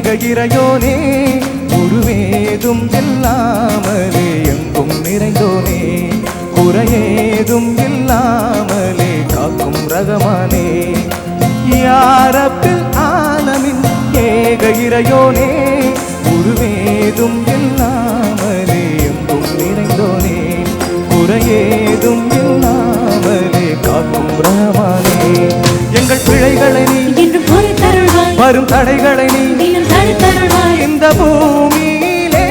ஏக இறையோனே உருவேதும் இல்லாமலே எங்கும் நிறைந்தோனே குறையேதும் இல்லாமலே காக்கும் ரகமானே. யாரப்பில் ஆலமின் ஏக இறையோனே உருவேதும் இல்லாமலே எங்கும் நிறைந்தோனே குறையேதும் இல்லாமலே காக்கும் ரகமானே. எங்கள் பிழைகளை நீ வரும் தடைகளை நீ இந்த பூமியிலே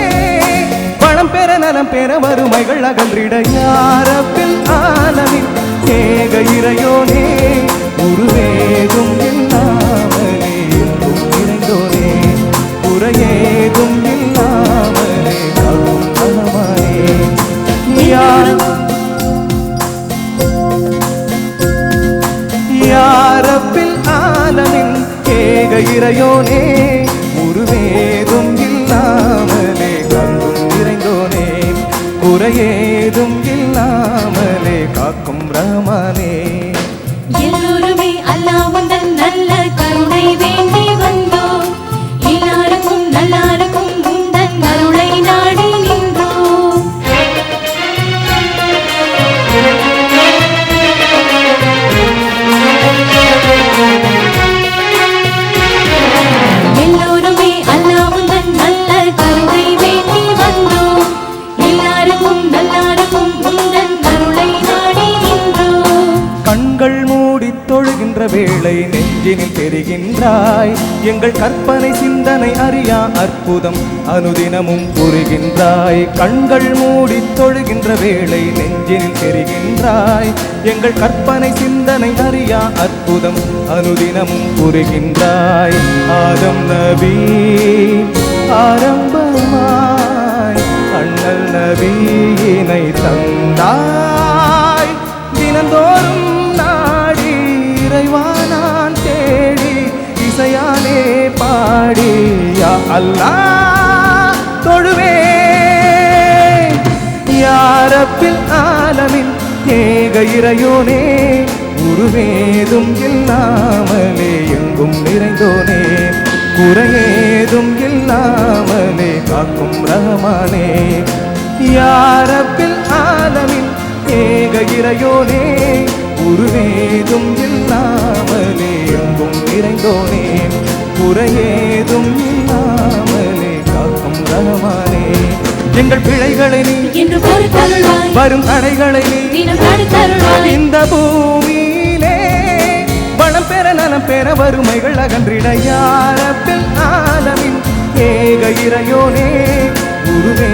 பணம் பெற நலம் பெற வறுமைகள் அகன்றிட யாரப்பில் ஆலமின் ஏக இறையோனே உருவேதும் இல்லாமலே எங்கும் நிறைந்தோனே குறையேதும் இல்லாமலே காக்கும் பணமானே யார் யாரப்பில் ஆலமின் ஏக இறையோனே குறையேதும் கண்கள் மூடி தொழுகின்ற வேளை நெஞ்சினில் தெரிகின்றாய். எங்கள் கற்பனை சிந்தனை அறியா அற்புதம் அனுதினமும் புரிகின்றாய். கண்கள் மூடி தொழுகின்ற வேளை நெஞ்சினில் தெரிகின்றாய். எங்கள் கற்பனை சிந்தனை அறியா அற்புதம் அனுதினமும் புரிகின்றாய். ஆதம் நபி ஆரம்பமாய் அண்ணல் நபியினை தந்தாய் யா தொழுவே. யாரப்பில் ஆலமின் ஏக இறையோனே உருவேதும் இல்லாமலே எங்கும் நிறைந்தோனே. குறையேதும் இல்லாமலே காக்கும் ரகமானே. யாரப்பில் ஆலமின் ஏக இறையோனே உருவேதும் இல்லாமலே எங்கும் நிறைந்தோனே. குறையேதும் எங்கள் பிழைகளை நீ என்று பொறுத்தருள்வாய். வரும் தடைகளை நீ இந்த பூமியிலே பணம் பெற நலம் பெற வறுமைகள் அகன்றிட யாரப்பில் ஆலமின் ஏக இறையோனே உருவே.